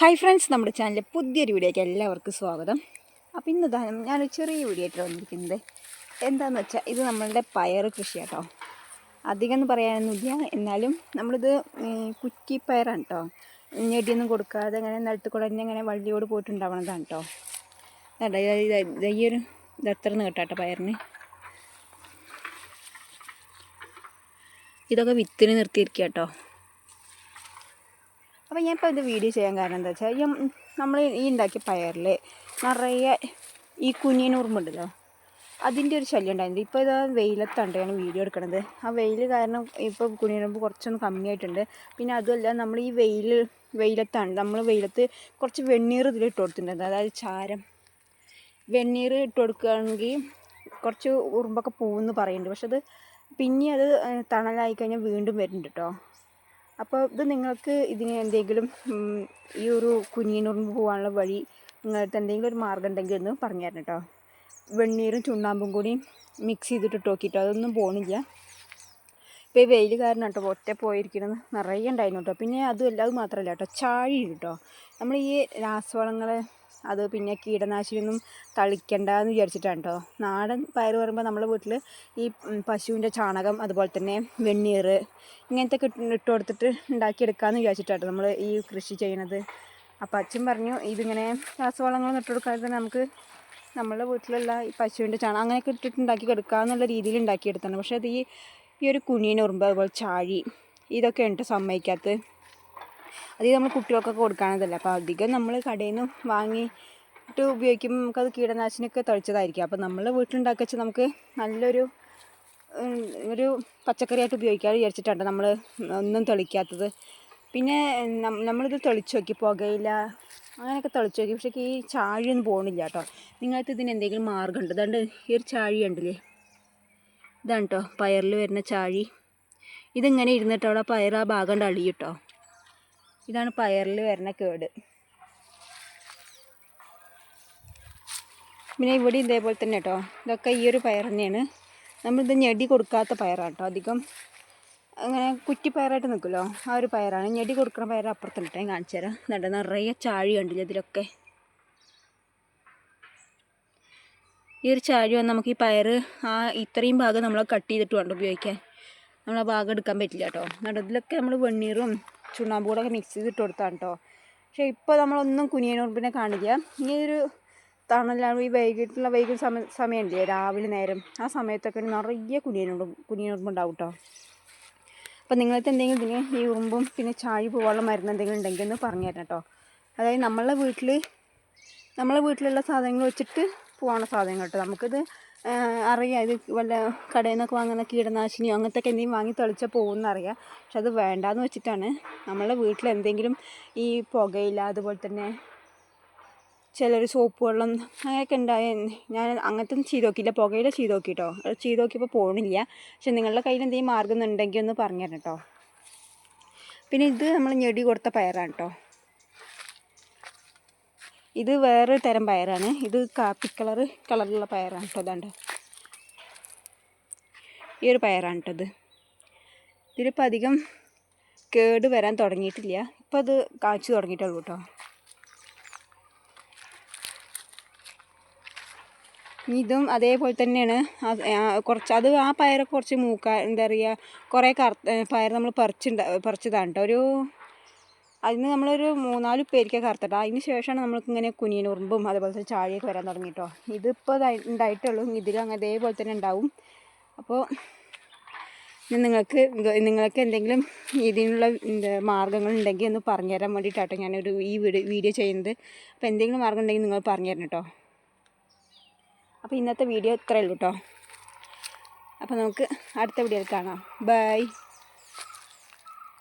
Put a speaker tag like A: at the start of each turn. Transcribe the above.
A: Hi friends നമ്മുടെ ചാനലിലെ പുതിയൊരു വീഡിയോയ്ക്ക് എല്ലാവർക്കും സ്വാഗതം. അപ്പോൾ ഇന്ന് ഞാനൊരു ചെറിയ വീഡിയോ ആയിട്ട് വന്നിരിക്കുന്നത്. എന്താണെന്ന് വെച്ചാൽ ഇത് നമ്മളുടെ പയർ കൃഷി കേട്ടോ അധികം എന്ന് പറയാനൊന്നുമില്ല. എന്നാലും നമ്മളിത് കുറ്റി പയറാണ് കേട്ടോ ഞെടിയൊന്നും കൊടുക്കാതെ അങ്ങനെ കൂടെ തന്നെ അങ്ങനെ വള്ളിയോട് പോയിട്ടുണ്ടാവണതാണ് കേട്ടോ ഈ ഒരു ഇത് എത്ര കേട്ടോ പയറിന്? ഇതൊക്കെ വിത്തിന് നിർത്തിയിരിക്കുക കേട്ടോ അപ്പോൾ ഞാൻ ഇപ്പോൾ ഇത് വീഡിയോ ചെയ്യാൻ കാരണം എന്താ വെച്ചാൽ ഈ നമ്മൾ ഈ ഉണ്ടാക്കിയ പയറിൽ നിറയെ ഈ കുഞ്ഞിന് ഉറുമ്പുണ്ടല്ലോ അതിന്റെ ഒരു ശല്യം ഉണ്ടായിരുന്നു ഇപ്പോൾ ഇത് വെയിലത്താണ് ഞാൻ വീഡിയോ എടുക്കണത്. ആ വെയിൽ കാരണം ഇപ്പോൾ കുഞ്ഞിനുറുമ്പ് കുറച്ചൊന്ന് കമ്മിയായിട്ടുണ്ട്. പിന്നെ അതുമല്ല നമ്മൾ ഈ വെയിൽ വെയിലത്താണ് നമ്മൾ വെയിലത്ത് കുറച്ച് വെണ്ണീർ ഇതിൽ ഇട്ട് കൊടുത്തിട്ടുണ്ട്. അതായത് ചാരം. വെണ്ണീർ ഇട്ട് കൊടുക്കുകയാണെങ്കിൽ കുറച്ച് ഉറുമ്പൊക്കെ പോകുമെന്ന് പറയുന്നുണ്ട് പക്ഷെ അത് പിന്നെ അത് തണലായി കഴിഞ്ഞാൽ വീണ്ടും വരുന്നുണ്ട് കേട്ടോ അപ്പോൾ ഇത് നിങ്ങൾക്ക് ഇതിന് എന്തെങ്കിലും ഈ ഒരു കുഞ്ഞിനുറുമ്പ് പോകാനുള്ള വഴി നിങ്ങൾക്ക് എന്തെങ്കിലും ഒരു മാർഗം ഉണ്ടെങ്കിൽ ഒന്ന് പറഞ്ഞു തരണം കേട്ടോ വെണ്ണീരും ചുണ്ണാമ്പും കൂടി മിക്സ് ചെയ്തിട്ട് ഇട്ട് നോക്കിയിട്ട് അതൊന്നും പോണില്ല. ഇപ്പോൾ ഈ വെയിൽ കാരണം കേട്ടോ ഒറ്റ പോയിരിക്കണമെന്ന് നിറയെ ഉണ്ടായിരുന്നു കേട്ടോ പിന്നെ അത് മാത്രമല്ല കേട്ടോ ചാഴി കേട്ടോ നമ്മൾ ഈ രാസവളങ്ങൾ അത് പിന്നെ കീടനാശിനിയൊന്നും തളിക്കണ്ട എന്ന് വിചാരിച്ചിട്ടാണ് കേട്ടോ നാടൻ പയർ പറയുമ്പോൾ നമ്മുടെ വീട്ടിൽ ഈ പശുവിന്റെ ചാണകം അതുപോലെ തന്നെ വെണ്ണീർ ഇങ്ങനത്തെ ഇട്ട് കൊടുത്തിട്ട് ഉണ്ടാക്കിയെടുക്കാമെന്ന് വിചാരിച്ചിട്ടാണ് നമ്മൾ ഈ കൃഷി ചെയ്യണത്. അപ്പം അച്ഛൻ പറഞ്ഞു ഇതിങ്ങനെ രാസവളങ്ങളൊന്നും ഇട്ട് കൊടുക്കാതെ നമുക്ക് നമ്മളുടെ വീട്ടിലുള്ള ഈ പശുവിന്റെ ചാണകം അങ്ങനെയൊക്കെ ഇട്ടിട്ട് ഉണ്ടാക്കി എടുക്കാമെന്നുള്ള രീതിയിൽ ഉണ്ടാക്കിയെടുത്താണ്. പക്ഷേ അത് ഈ ഈ ഒരു കുനിയനുറുമ്പ് അതുപോലെ ചാഴി ഇതൊക്കെ ഉണ്ട് സമ്മതിക്കാത്തത് അത് നമ്മൾ കുട്ടികൾക്കൊക്കെ കൊടുക്കാനതല്ല അപ്പോൾ അധികം നമ്മൾ കടയിൽ നിന്ന് വാങ്ങിയിട്ട് ഉപയോഗിക്കുമ്പോൾ നമുക്കത് കീടനാശിനിയൊക്കെ തളിച്ചതായിരിക്കും. അപ്പോൾ നമ്മൾ വീട്ടിലുണ്ടാക്കി വെച്ച് നമുക്ക് നല്ലൊരു ഒരു പച്ചക്കറിയായിട്ട് ഉപയോഗിക്കാൻ വിചാരിച്ചിട്ടാണ് നമ്മൾ ഒന്നും തെളിക്കാത്തത്. പിന്നെ നമ്മളിത് തെളിച്ച് നോക്കി പുകയില അങ്ങനെയൊക്കെ തെളിച്ച് നോക്കി. പക്ഷേ ഈ ചാഴിയൊന്നും പോകണില്ല കേട്ടോ. നിങ്ങൾക്ക് ഇതിന് എന്തെങ്കിലും മാർഗമുണ്ട് അതുകൊണ്ട് ഈ ഒരു ചാഴി ഉണ്ടല്ലേ ഇതാണ് കേട്ടോ പയറിൽ വരുന്ന ചാഴി. ഇതിങ്ങനെ ഇരുന്നിട്ട് പയർ ആ ഭാഗം ഉണ്ട് അളിയും കേട്ടോ ഇതാണ് പയറിൽ വരുന്ന കേട്. പിന്നെ ഇവിടെ ഇതേപോലെ തന്നെ കേട്ടോ ഇതൊക്കെ ഈ ഒരു പയർ തന്നെയാണ്. നമ്മളിത് ഞെടി കൊടുക്കാത്ത പയറാണ് കേട്ടോ അധികം. അങ്ങനെ കുറ്റി പയറായിട്ട് നിൽക്കുമല്ലോ? ആ ഒരു പയറാണ്. ഞെടി കൊടുക്കുന്ന പയർ അപ്പുറത്തുണ്ട് ഞാൻ കാണിച്ചു തരാം. എന്നിട്ട് നിറയെ ചാഴി കണ്ടില്ല ഇതിലൊക്കെ? ഈ ഒരു ചാഴി വന്ന് നമുക്ക് ഈ പയർ ആ ഇത്രയും ഭാഗം നമ്മൾ കട്ട് ചെയ്തിട്ട് വേണ്ട ഉപയോഗിക്കാൻ. നമ്മൾ ആ ഭാഗം എടുക്കാൻ പറ്റില്ല കേട്ടോ നടുതിലൊക്കെ നമ്മൾ വെണ്ണീറും ചുണ്ണാമ്പൂടൊക്കെ മിക്സ് ചെയ്തിട്ട് കൊടുത്താണ് കേട്ടോ പക്ഷേ ഇപ്പോൾ നമ്മളൊന്നും കുനിയനുറുമ്പിനെ കാണില്ല. ഈ ഒരു തണലാണ് ഈ വൈകിട്ടുള്ള വൈകിട്ട് സമയ സമയമില്ലേ രാവിലെ നേരം ആ സമയത്തൊക്കെ നിറയെ കുനിയനുറുമ്പ് കുനിയനുറുമ്പ് ഉണ്ടാവും കേട്ടോ അപ്പം നിങ്ങൾക്ക് എന്തെങ്കിലും ഇതിന് ഈ ഉറുമ്പും പിന്നെ ചാഴി പോകാനുള്ള മരുന്ന് എന്തെങ്കിലും ഉണ്ടെങ്കിൽ ഒന്ന് പറഞ്ഞു തരണം കേട്ടോ അതായത് നമ്മളെ വീട്ടിൽ നമ്മളെ വീട്ടിലുള്ള സാധനങ്ങൾ വെച്ചിട്ട് പോകാനുള്ള സാധനങ്ങൾ കേട്ടോ നമുക്കിത് അറിയാം. ഇത് വല്ല കടയിൽ നിന്നൊക്കെ വാങ്ങുന്ന കീടനാശിനിയോ അങ്ങനത്തെ ഒക്കെ എന്തെങ്കിലും വാങ്ങി തളിച്ചാൽ പോകുമെന്ന് അറിയാം പക്ഷെ അത് വേണ്ടാന്ന് വെച്ചിട്ടാണ് നമ്മളെ വീട്ടിൽ എന്തെങ്കിലും ഈ പുകയില അതുപോലെ തന്നെ ചിലർ സോപ്പ് വെള്ളം അങ്ങനെയൊക്കെ ഉണ്ടായ ഞാൻ അങ്ങനത്തെ ഒന്നും ചെയ്ത് നോക്കിയില്ല. പുകയില ചെയ്ത് നോക്കിട്ടോ. അത് ചെയ്ത് നോക്കിയപ്പോൾ പോകണില്ല പക്ഷെ നിങ്ങളുടെ കയ്യിൽ എന്തെങ്കിലും മാർഗം ഉണ്ടെങ്കിൽ ഒന്ന് പറഞ്ഞു തരണം കേട്ടോ പിന്നെ ഇത് നമ്മൾ ഞെടി കൊടുത്ത പയറാണ് കേട്ടോ ഇത് വേറെ തരം പയറാണ്. ഇത് കാപ്പി കളർ കളറുള്ള പയറാണ് കേട്ടോ അതാണ്ട് ഈ ഒരു പയറാണ് കേട്ടോ ഇത്. ഇതിലിപ്പോൾ അധികം കേട് വരാൻ തുടങ്ങിയിട്ടില്ല. ഇപ്പം അത് കാച്ചു തുടങ്ങിയിട്ടുള്ളൂ കേട്ടോ ഇതും അതേപോലെ തന്നെയാണ്. കുറച്ച് അത് ആ പയറൊക്കെ കുറച്ച് മൂക്കാ എന്താ പറയുക കുറേ കറുത്ത പയർ നമ്മൾ പറിച്ചുണ്ട പറിച്ചതാണ് കേട്ടോ ഒരു അതിന് നമ്മളൊരു മൂന്നാൽ പേരിക്ക കറുത്തിട്ട് അതിന് ശേഷമാണ് നമ്മൾക്ക് ഇങ്ങനെ കുനിയനുറുമ്പും അതുപോലെ തന്നെ ചാഴിയൊക്കെ വരാൻ തുടങ്ങി കേട്ടോ ഇതിപ്പോൾ ഉണ്ടായിട്ടുള്ളൂ. ഇതിലും അങ്ങനെ ഇതേപോലെ തന്നെ ഉണ്ടാവും. അപ്പോൾ നിങ്ങൾക്ക് നിങ്ങൾക്ക് എന്തെങ്കിലും ഇതിനുള്ള മാർഗങ്ങളുണ്ടെങ്കിൽ ഒന്ന് പറഞ്ഞു തരാൻ വേണ്ടിയിട്ടാട്ടോ ഞാനൊരു ഈ വീഡിയോ വീഡിയോ ചെയ്യുന്നത്. അപ്പോൾ എന്തെങ്കിലും മാർഗം ഉണ്ടെങ്കിൽ നിങ്ങൾ പറഞ്ഞു തരണം കേട്ടോ. അപ്പോൾ ഇന്നത്തെ വീഡിയോ ഇത്രയേ ഉള്ളൂ കേട്ടോ. അപ്പോൾ നമുക്ക് അടുത്ത വീഡിയോയിൽ കാണാം. ബൈ.